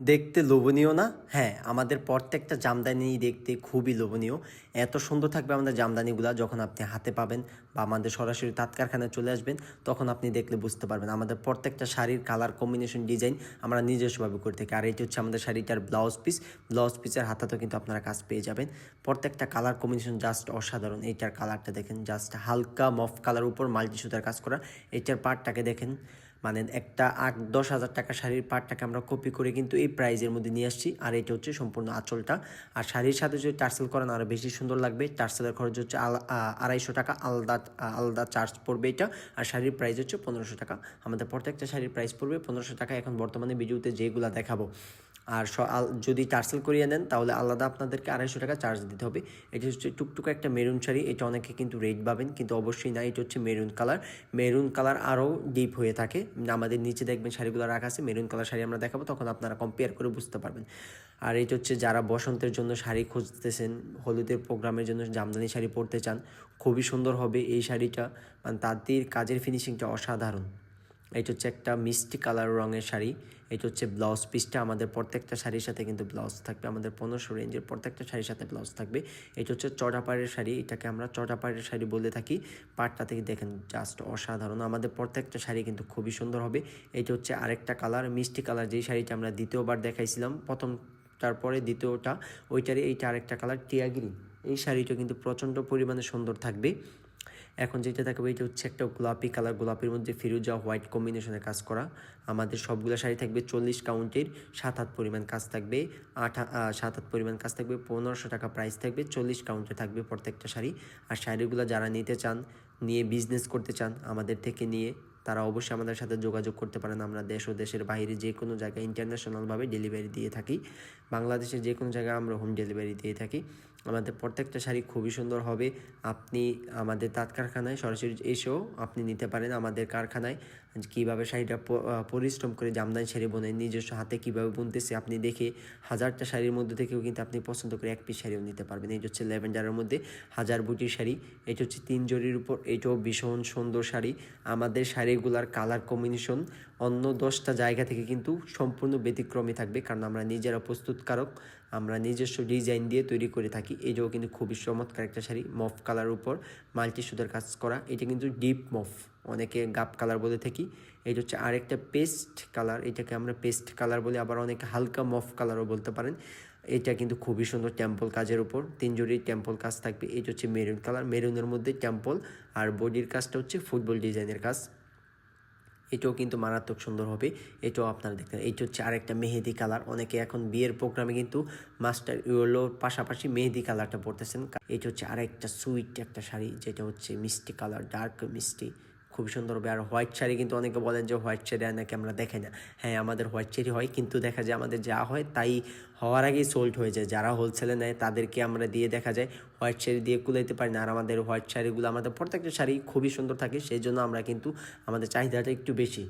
দেখতে লোভনীয় না? হ্যাঁ আমাদের প্রত্যেকটা জামদানি দেখতে খুবই লোভনীয়। এত সুন্দর থাকবে আমাদের জামদানিগুলা যখন আপনি হাতে পাবেন বা আমাদের সরাসরি তাঁত কারখানায় চলে আসবেন, তখন আপনি দেখলে বুঝতে পারবেন। আমাদের প্রত্যেকটা শাড়ির কালার কম্বিনেশন ডিজাইন আমরা নিজস্বভাবে করে থাকি। আর এটি হচ্ছে আমাদের শাড়িটার ব্লাউজ পিস ব্লাউজ পিসের হাতাতেও কিন্তু আপনারা কাজ পেয়ে যাবেন। প্রত্যেকটা কালার কম্বিনেশন জাস্ট অসাধারণ। এইটার কালারটা দেখেন জাস্ট হালকা মফ কালার উপর মাল্টি সুতার কাজ করা। এইটার পার্টটাকে দেখেন। মানে একটা আট, দশ হাজার টাকা শাড়ির পার্টটাকে আমরা কপি করে কিন্তু এই প্রাইজের মধ্যে নিয়ে আসছি। আর এটা হচ্ছে সম্পূর্ণ আঁচলটা। আর শাড়ির সাথে যদি টার্সেল করেন আরও বেশি সুন্দর লাগবে। টার্সেলের খরচ হচ্ছে আড়াইশো টাকা। আলাদা আলাদা চার্জ পড়বে এটা। আর শাড়ির প্রাইস হচ্ছে পনেরোশো টাকা। আমাদের প্রত্যেকটা শাড়ির প্রাইস পড়বে পনেরোশো টাকা। এখন বর্তমানে ভিডিওতে যেগুলো দেখাবো আর যদি টার্সেল করিয়ে নেন তাহলে আলাদা আপনাদেরকে আড়াইশো টাকা চার্জ দিতে হবে। এটা হচ্ছে টুকটুক একটা মেরুন শাড়ি, এটা অনেকে কিন্তু রেড পাবেন, কিন্তু অবশ্যই না, এটা হচ্ছে মেরুন কালার মেরুন কালার আরও ডিপ হয়ে থাকে। আমাদের নিচে দেখবেন শাড়িগুলো রাখা আছে মেরুন কালার শাড়ি আমরা দেখাবো, তখন আপনারা কম্পেয়ার করে বুঝতে পারবেন। আর এটা হচ্ছে যারা বসন্তের জন্য শাড়ি খুঁজতেছেন, হলুদের প্রোগ্রামের জন্য জামদানি শাড়ি পরতে চান, খুবই সুন্দর হবে এই শাড়িটা। মানে তাদের কাজের ফিনিশিংটা অসাধারণ। এটা হচ্ছে একটা মিষ্টি কালার রঙের শাড়ি। এটা হচ্ছে ব্লাউজ পিসটা আমাদের প্রত্যেকটা শাড়ির সাথে কিন্তু ব্লাউজ থাকবে। আমাদের পনেরোশো রেঞ্জের প্রত্যেকটা শাড়ির সাথে ব্লাউজ থাকবে। এটা হচ্ছে চড়া পাড়ের শাড়ি। এটাকে আমরা চড়া পাড়ের শাড়ি বলে থাকি। পাটটা থেকে দেখেন জাস্ট অসাধারণ। আমাদের প্রত্যেকটা শাড়ি কিন্তু খুবই সুন্দর হবে। এটা হচ্ছে আরেকটা কালার, মিষ্টি কালার। যেই শাড়িটা আমরা দ্বিতীয়বার দেখাইছিলাম, প্রথম তারপরে দ্বিতীয়টা, ওইটারই এইটা আরেকটা কালার, টিয়া গ্রিন। এই শাড়িটা কিন্তু প্রচণ্ড পরিমাণে সুন্দর থাকবে। এখন যেটা দেখাবো এটা হচ্ছে একটা গোলাপি কালার, গোলাপির মধ্যে ফিরোজা হোয়াইট কম্বিনেশনের কাজ করা। আমাদের সবগুলো শাড়ি থাকবে চল্লিশ কাউন্টের সাত হাত পরিমাণ কাজ থাকবে, আট সাত হাত পরিমাণ কাজ থাকবে, পনেরোশো টাকা প্রাইস থাকবে, চল্লিশ কাউন্টে থাকবে প্রত্যেকটা শাড়ি। আর শাড়িগুলো যারা নিতে চান, নিয়ে বিজনেস করতে চান, আমাদের থেকে নিয়ে তারা অবশ্যই আমাদের সাথে যোগাযোগ করতে পারেন। আমরা দেশ ও দেশের বাইরে যে কোনো জায়গায় ইন্টারন্যাশনালভাবে ডেলিভারি দিয়ে থাকি। বাংলাদেশের যে কোনো জায়গায় আমরা হোম ডেলিভারি দিয়ে থাকি। আমাদের প্রত্যেকটা শাড়ি খুবই সুন্দর হবে। আপনি আমাদের তাঁত কারখানায় সরাসরি এসেও আপনি নিতে পারেন আমাদের কারখানায়। কীভাবে শাড়িটা পরিশ্রম করে জামদানি শাড়ি বোনেন, নিজস্ব হাতে কীভাবে বুনতেছে আপনি দেখে হাজারটা শাড়ির মধ্যে থেকেও কিন্তু আপনি পছন্দ করে এক পিস শাড়িও নিতে পারবেন। এই হচ্ছে ল্যাভেন্ডারের মধ্যে হাজার বুটির শাড়ি। এটা হচ্ছে তিন জরির উপর। এটাও ভীষণ সুন্দর শাড়ি। আমাদের শাড়িগুলার কালার কম্বিনেশন অন্য দশটা জায়গা থেকে কিন্তু সম্পূর্ণ ব্যতিক্রমী থাকবে, কারণ আমরা নিজেরা প্রস্তুতকারক, আমরা নিজস্ব ডিজাইন দিয়ে তৈরি করে থাকি। এটাও কিন্তু খুবই চমৎকার একটা শাড়ি মফ কালার উপর মাল্টি সুতার কাজ করা। এটা কিন্তু ডিপ মফ অনেকে গাপ কালার বলে থাকি। এটা হচ্ছে আরেকটা পেস্ট কালার এটাকে আমরা পেস্ট কালার বলি আবার অনেকে হালকা মফ কালারও বলতে পারেন। এটা কিন্তু খুবই সুন্দর টেম্পল কাজের উপর, তিন জড়ি টেম্পল কাজ থাকবে। এটা হচ্ছে মেরুন কালার মেরুনের মধ্যে টেম্পল আর বডির কাজটা হচ্ছে ফুটবল ডিজাইনের কাজ। এটাও কিন্তু মারাত্মক সুন্দর হবে। এটাও আপনারা দেখতে এইটা হচ্ছে আরেকটা মেহেদি কালার। অনেকে এখন বিয়ের প্রোগ্রামে কিন্তু মাস্টার ইয়েলোর পাশাপাশি মেহেদি কালারটা পরতেছেন। এটা হচ্ছে আরেকটা সুইট একটা শাড়ি, যেটা হচ্ছে মিষ্টি কালার, ডার্ক মিষ্টি। খুব সুন্দর হবে। আর হোয়াইট শাড়ি কিন্তু অনেকে বলেন যে হোয়াইট শাড়ি নাকি আমরা দেখে না। হ্যাঁ আমাদের হোয়াইট শাড়ি হয়, কিন্তু দেখা যায় আমাদের যা হয় তাই হওয়ার আগেই সোল্ড হয়ে যায়। যারা হোলসেলে নেয় তাদেরকে আমরা দিয়ে দেখা যায় হোয়াইট শাড়ি দিয়ে কুলাইতে পারি না। আর আমাদের হোয়াইট শাড়িগুলো, আমাদের প্রত্যেকটা শাড়ি খুবই সুন্দর থাকে সেই জন্য আমরা কিন্তু আমাদের চাহিদাটা একটু বেশি।